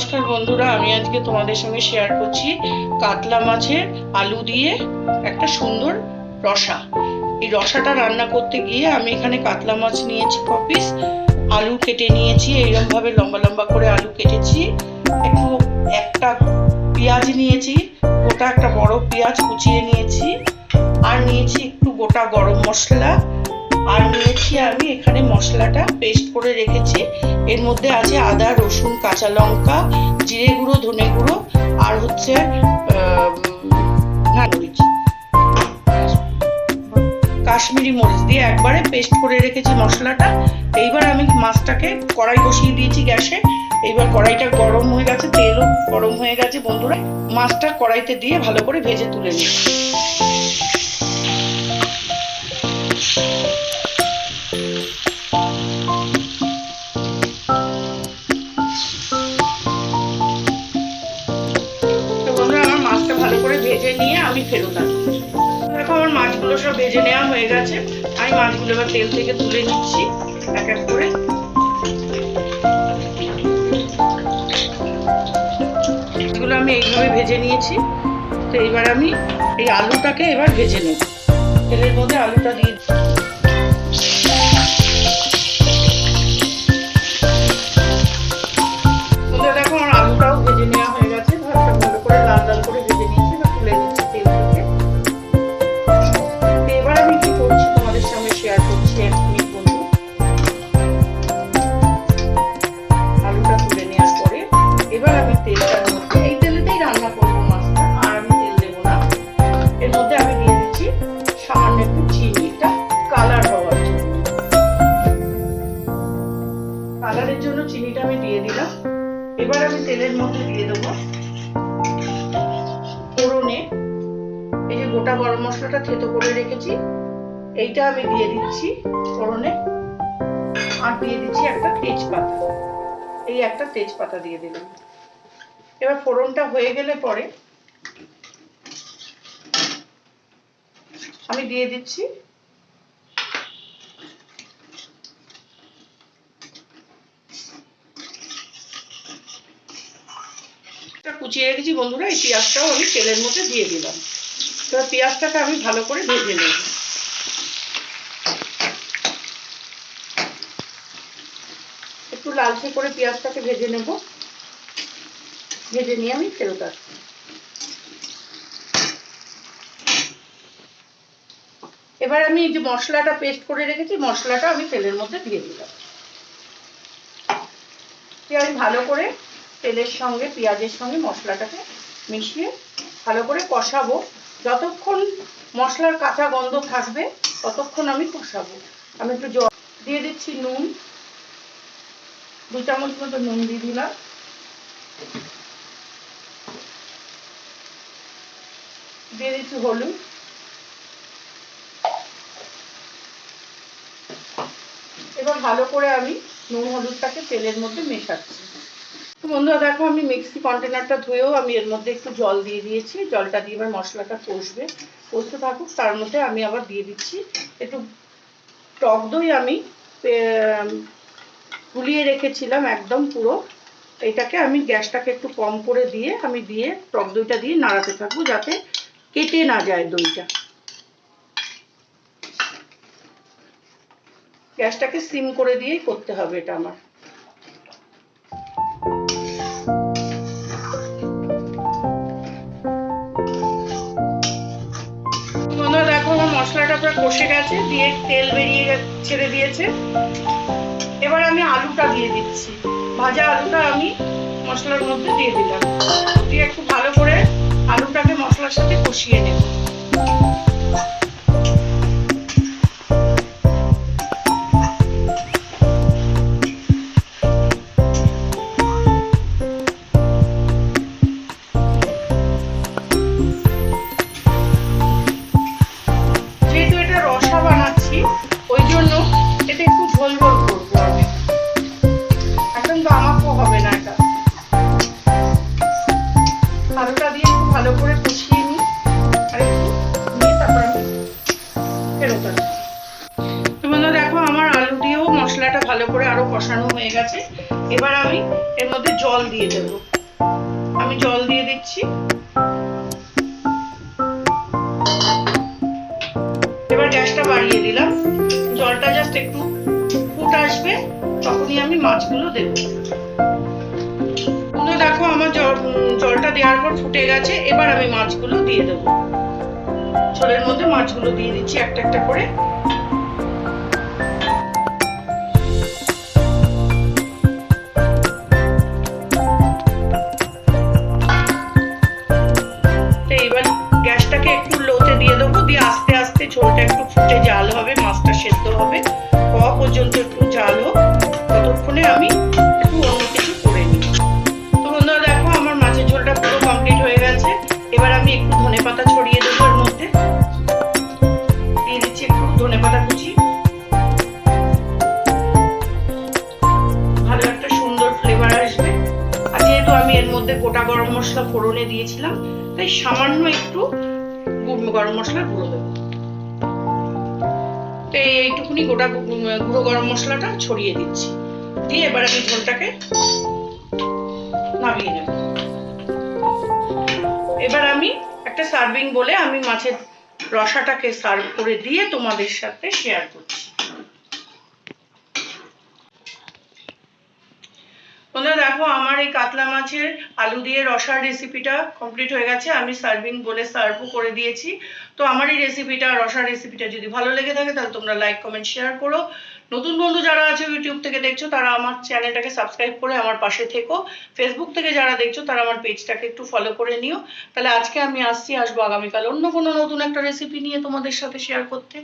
নমস্কার বন্ধুরা, আমি আজকে তোমাদের সঙ্গে শেয়ার করছি কাতলা মাছের আলু দিয়ে একটা সুন্দর রসা। এই রসাটা রান্না করতে গিয়ে আমি এখানে কাতলা মাছ নিয়েছি কপিস আলু কেটে নিয়েছি এইরকম ভাবে লম্বা লম্বা করে আলু কেটেছি। একটু একটা পেঁয়াজ নিয়েছি, গোটা একটা বড় পেঁয়াজ কুচিয়ে নিয়েছি। আর নিয়েছি একটু গোটা গরম মশলা আর নিয়েছি আমি এখানে মশলাটা পেস্ট করে রেখেছি। এর মধ্যে আছে আদা, রসুন, কাঁচা লঙ্কা, জিরে গুঁড়ো, ধনে গুঁড়ো, আর হচ্ছে। কাশ্মীরি মরিচ। দিয়ে একবারে পেস্ট করে রেখেছি মশলাটা। এইবার আমি মাছটাকে কড়াই বসিয়ে দিয়েছি গ্যাসে। এইবার কড়াইটা গরম হয়ে গেছে, তেলও গরম হয়ে গেছে, বন্ধুরা। মাছটা কড়াইতে দিয়ে ভালো করে ভেজে তুলে নিচ্ছি ভেজে নিয়ে আমি ফেরত আসব দেখো, আমার মাছগুলো সব ভেজে নেওয়া হয়ে গেছে। আমি মাছগুলো এবার তেল থেকে তুলে নিচ্ছি, এক এক করে। এগুলো আমি এইভাবে ভেজে নিয়েছি। তো এবার আমি এই আলুটাকে এবার ভেজে নেব। তেলের মধ্যে আলুটা দিয়ে কালারের জন্য চিনিটা আমি দিয়ে দিলাম। এবার আমি তেলের মধ্যে দিয়ে দেবো ফোড়নে। এই যে গোটা গরম মশলাটা থেতো করে রেখেছি, এইটা আমি দিয়ে দিচ্ছি ফোড়নে। আর দিয়ে দিচ্ছি একটা তেজপাতা। এই একটা তেজপাতা দিয়ে দিলাম। এবার ফোড়নটা হয়ে গেলে পরে আমি দিয়ে দিচ্ছি কুচিয়ে রেখেছি বন্ধুরা, এই পেঁয়াজটাও আমি তেলের মধ্যে দিয়ে দিলাম। এবার পেঁয়াজটাকে আমি ভালো করে ভেজে নেব। একটু লালচে করে পেঁয়াজটাকে ভেজে নেব। ভেজে নিয়ে আমি ফেরত আসব এবার আমি এই যে মশলাটা পেস্ট করে রেখেছি, মশলাটা আমি তেলের মধ্যে দিয়ে দিলাম। দিয়ে আমি ভালো করে তেলের সঙ্গে, পেঁয়াজের সঙ্গে মশলাটাকে মিশিয়ে ভালো করে কষাবো। যতক্ষণ মশলার কাঁচা গন্ধ থাকবে, ততক্ষণ আমি কষাবো। আমি একটু জল দিয়ে দিচ্ছি নুন। দু চামচ মতো নুন দিয়ে দিলাম। দিয়ে দিচ্ছি হলুদ। এবার ভালো করে আমি নুন হলুদটাকে তেলের মধ্যে মেশাচ্ছি। বন্ধুরা, দেখো আমি মিক্সি কন্টেনারটা ধুয়েও আমি এর মধ্যে একটু জল দিয়ে দিয়েছি। জলটা দিয়ে এবার মশলাটা কষবে। কষতে থাকুক, তার মধ্যে আমি আবার দিয়ে দিচ্ছি একটু টক দই আমি গুলিয়ে রেখেছিলাম একদম পুরো। এটাকে আমি গ্যাসটাকে একটু কম করে দিয়ে আমি দিয়ে টক দইটা দিয়ে নাড়াতে থাকব যাতে কেটে না যায় দইটা। গ্যাসটাকে সিম করে দিয়েই করতে হবে এটা আমার। মশলাটা কষে গেছে, দিয়ে তেল বেরিয়ে ছেড়ে দিয়েছে। এবার আমি আলুটা দিয়ে দিচ্ছি। ভাজা আলুটা আমি মশলার মধ্যে দিয়ে দিলাম। দিয়ে একটু ভালো করে আলুটাকে মশলার সাথে কষিয়ে নেব। ভালো করে আরও কষানো হয়ে গেছে। এবার আমি এর মধ্যে জল দিয়ে দেব। আমি জল দিয়ে দিচ্ছি। এবার গ্যাসটা বাড়িয়ে দিলাম। জলটা জাস্ট একটু ফুট আসবে, তখনই আমি মাছগুলো দেবো। দেখো আমার জলটা দেওয়ার পর ফুটে গেছে। এবার আমি মাছগুলো দিয়ে দেবো। ঝোলের মধ্যে মাছগুলো দিয়ে দিচ্ছি একটা একটা করে। ঝোলটা একটু ফুটে জাল হবে, মাছটা সেদ্ধ হবে। হওয়া পর্যন্ত একটু জাল হোক, ততক্ষণে আমি একটু অন্য কিছু করে নিই। তো বন্ধুরা, দেখো আমার মাছের ঝোলটা পুরো কমপ্লিট হয়ে গেছে। এবার আমি একটু ধনে পাতা ছড়িয়ে দেবো এর মধ্যে। দিয়ে দিচ্ছি একটু ধনে পাতা কুচি। ভালো একটা সুন্দর ফ্লেভার আসবে। আর যেহেতু আমি এর মধ্যে গোটা গরম মশলা ফোড়নে দিয়েছিলাম, তাই সামান্য একটু গরম মশলা গুঁড়ো দেবো। তো এই এইটুকুনি গোটা গুঁড়ো গরম মশলাটা ছড়িয়ে দিচ্ছি। দিয়ে এবার আমি ঝোলটাকে নামিয়ে নেব। এবার আমি একটা সার্ভিং বলে আমি মাছের রসাটাকে সার্ভ করে দিয়ে তোমাদের সাথে শেয়ার করছি। বন্ধুরা দেখো, আমার এই কাতলা মাছের আলু দিয়ে রসার রেসিপিটা কমপ্লিট হয়ে গেছে। আমি সার্ভিং বলে সার্ভও করে দিয়েছি। তো আমার এই রেসিপিটা রসার রেসিপিটা যদি ভালো লেগে থাকে, তাহলে তোমরা লাইক কমেন্ট শেয়ার করো। নতুন বন্ধু যারা আছে ইউটিউব থেকে দেখছ, তারা আমার চ্যানেলটাকে সাবস্ক্রাইব করে আমার পাশে থেকো। ফেসবুক থেকে যারা দেখছ, তারা আমার পেজটাকে একটু ফলো করে নিও। তাহলে আজকে আমি আসছি, আসব আগামীকাল অন্য কোনো নতুন একটা রেসিপি নিয়ে তোমাদের সাথে শেয়ার করতে।